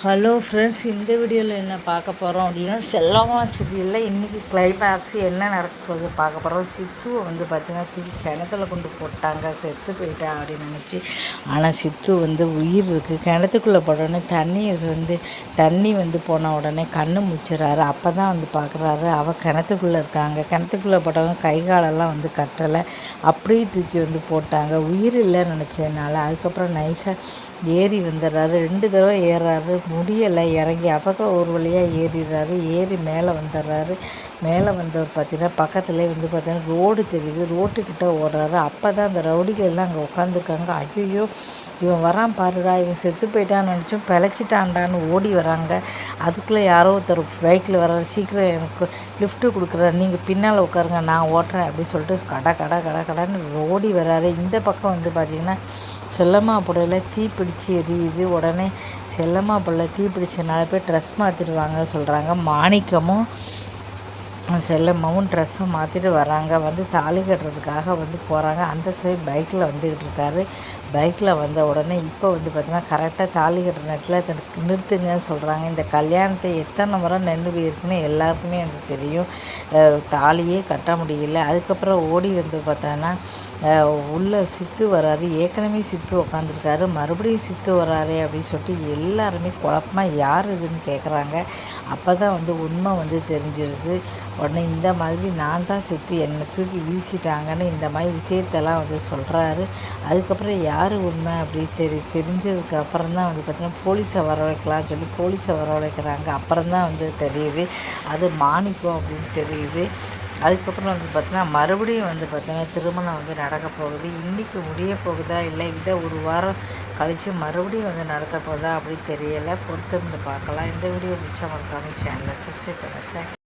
Hello friends இந்த வீடியோவில் என்ன பார்க்க போகிறோம் அப்படின்னா செல்லம்மா சீரியலில் இன்றைக்கி கிளைமேக்ஸ் என்ன நடக்க போகுது பார்க்க போகிறோம் சித்துவை வந்து பார்த்திங்கன்னா தூக்கி கிணத்துல கொண்டு போட்டாங்க. செத்து போயிட்டா அப்படின்னு நினச்சி. ஆனால் சித்து வந்து உயிர் இருக்குது கிணத்துக்குள்ளே போட்டோடனே தண்ணியை வந்து தண்ணி வந்து போன உடனே கண்ணு முச்சிட்றாரு அப்போ தான் வந்து பார்க்குறாரு அவள் கிணத்துக்குள்ளே இருக்காங்க. கிணத்துக்குள்ளே போட்டவங்க கை காலெல்லாம் வந்து கட்டலை. அப்படியே தூக்கி வந்து போட்டாங்க. உயிர் இல்லை நினச்சதுனால அதுக்கப்புறம் நைஸாக ஏறி வந்துடுறாரு. ரெண்டு தடவை ஏறுறாரு. முடியலை. இறங்கி அப்போ ஒரு வழியாக ஏறிடுறாரு. ஏறி மேலே வந்துடுறாரு. மேலே வந்தவர் பார்த்தீங்கன்னா பக்கத்துலேயே வந்து பார்த்தீங்கன்னா ரோடு தெரியுது. ரோட்டுக்கிட்ட ஓடுறாரு. அப்போ தான் அந்த ரவுடிகள் எல்லாம் அங்கே உட்காந்துருக்காங்க ஐயோ இவன் வரான் பாருடா. இவன் செத்து போயிட்டான்னு நினச்சோம் பிழைச்சிட்டான்டான்னு ஓடி வராங்க. அதுக்குள்ளே யாரோ ஒருத்தர் பைக்கில் வர்றாரு. சீக்கிரம் எனக்கு லிஃப்ட்டு கொடுக்குறாரு. நீங்கள் பின்னால் உட்காருங்க நான் ஓட்டுறேன் அப்படின்னு சொல்லிட்டு கடை கடை கடை கடைன்னு ஓடி வராரு இந்த பக்கம் வந்து பார்த்திங்கன்னா செல்லம்மா புடையில் தீ பிடிச்சி எரியுது. உடனே செல்லம்மா புள்ள தீ பிடிச்சனால போய் ட்ரெஸ் மாற்றிடுவாங்க சொல்கிறாங்க மாணிக்கமும் செல்லம்மாவும் ட்ரெஸ்ஸை மாற்றிட்டு வராங்க. வந்து தாலி கட்டுறதுக்காக வந்து போகிறாங்க அந்த சைடு பைக்கில் வந்துக்கிட்டு இருக்காரு. பைக்கில் வந்த உடனே இப்போ வந்து பார்த்தீங்கன்னா கரெக்டாக தாலி கட்டுற நேரத்தில் நிறுத்துங்கன்னு சொல்கிறாங்க இந்த கல்யாணத்தை எத்தனை முறை நின்று போயிருக்குன்னு எல்லாருக்குமே வந்து தெரியும். தாலியே கட்ட முடியல. அதுக்கப்புறம் ஓடி வந்து பார்த்தோன்னா உள்ளே சித்து வராரு. ஏற்கனவே சித்து உக்காந்துருக்காரு. மறுபடியும் சித்து வராரு அப்படின்னு சொல்லிட்டு எல்லாருமே குழப்பமாக யார் இதுன்னு கேட்குறாங்க அப்போ தான் வந்து உண்மை வந்து தெரிஞ்சிருது. உடனே இந்த மாதிரி நான் தான் சுற்றி என்னை தூக்கி வீசிட்டாங்கன்னு இந்த மாதிரி விஷயத்தெல்லாம் வந்து சொல்கிறாரு அதுக்கப்புறம் யார் உண்மை அப்படி தெரி தெரிஞ்சதுக்கு அப்புறம் தான் வந்து பார்த்தீங்கன்னா போலீஸை வரவழைக்கலாம்னு சொல்லி போலீஸை வரவழைக்கிறாங்க அப்புறம் தான் வந்து தெரியுது. அது மாணிக்கம் அப்படின்னு தெரியுது. அதுக்கப்புறம் வந்து பார்த்தீங்கன்னா மறுபடியும் வந்து பார்த்தீங்கன்னா திருமணம் வந்து நடக்க போகுது. இன்றைக்கி முடிய போகுதா இல்லை இதை ஒரு வாரம் கழித்து மறுபடியும் வந்து நடத்த போகுதா அப்படின்னு தெரியலை. பொறுத்திருந்து பார்க்கலாம். இந்த வீடியோ பிடிச்சா மறக்காமல் சேனலை சப்ஸ்கிரைப் பண்ணுங்கள்